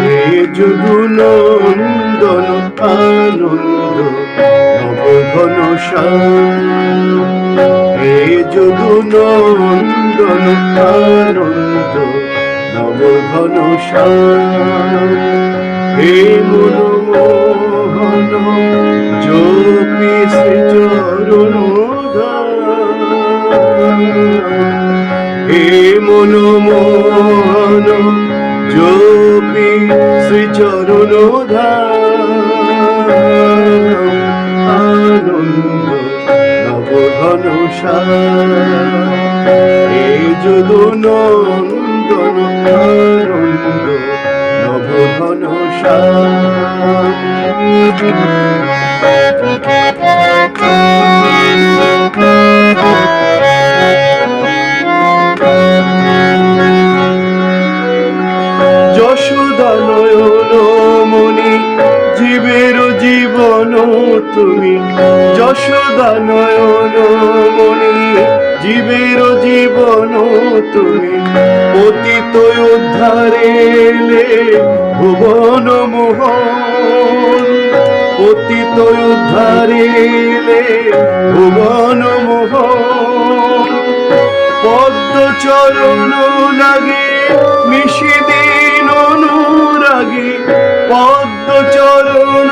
হে যদু নন্দন আনন্দ নবঘন হে যদু নন্দন আনন্দ নবঘন হে মনমোহন যোপি শ্রীচরণ হে মনমোহন যোপি শ্রীচরণ আনন্দ নবঘন হে যদু নন্দন আনন্দ যশোদা মণি জীবের জীবন তুমি। যশোদা নয়ন জীবন তুমি। পতিত উদ্ধারে ভুবন মোহন পতিত উদ্ধারে ভুবন মোহন পদ্ম চরণ লাগে নিষিদিন অনুরাগে পদ্ম চরণ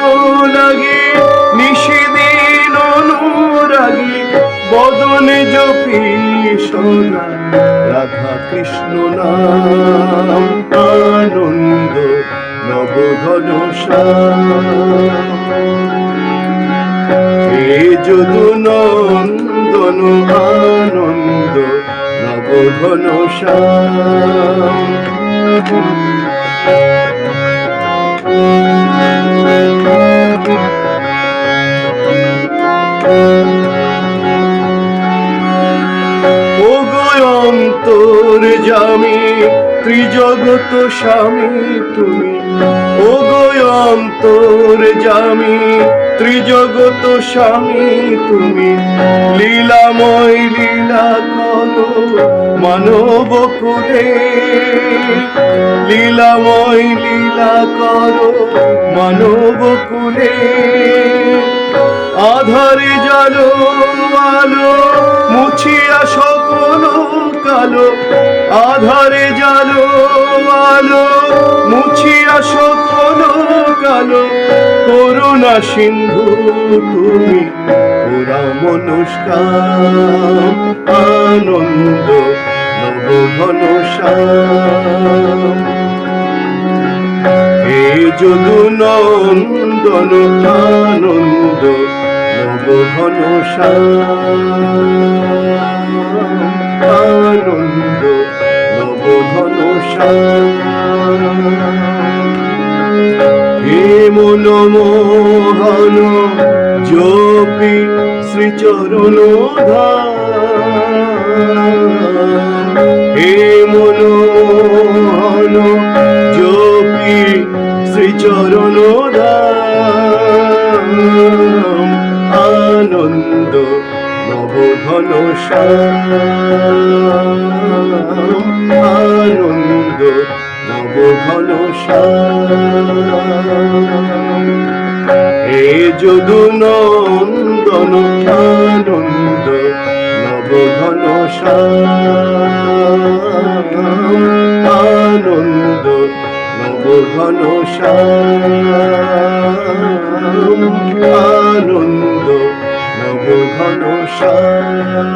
লাগে নিষিদিন অনুরাগে, বদনে জপি সোনা রাধা কৃষ্ণ নাম আনন্দ নবধন যদু নন্দন আনন্দ নবঘন অন্তর জামি, ত্রিজগত স্বামী তুমি। ও অন্তর জামি, ত্রিজগত স্বামী তুমি। লীলাময় লীলা করো মানব কুলে লীলাময় লীলা করো মানব কুলে আধারে জালো আলো মুছিয়া সকল কালো, আধারে জালো আলো। মুছিয়া সকল কালো, করুণা সিন্ধু তুমি পুরা মনুষ্কার আনন্দ নবঘন হে যদু নন্দন, আনন্দ নবঘন আনন্দ নবঘন হে মনমোহন যোপি শ্রীচরণ হে মনোহন যোপি শ্রীচরণ নবঘন আনন্দ নবঘন হে যদু নন্দন আনন্দ নবঘন আনন্দ নবঘন আনন্দ ঘনশ্যাম